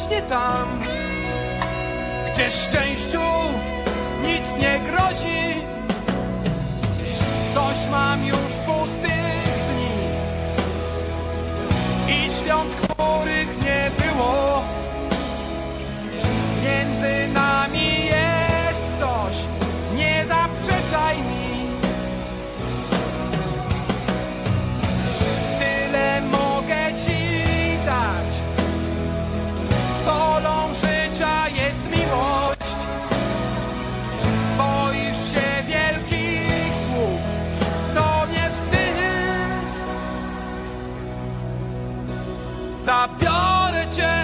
właśnie tam, gdzie szczęściu nic nie grozi. Dość mam już pustych dni i świąt, Zabiorę cię.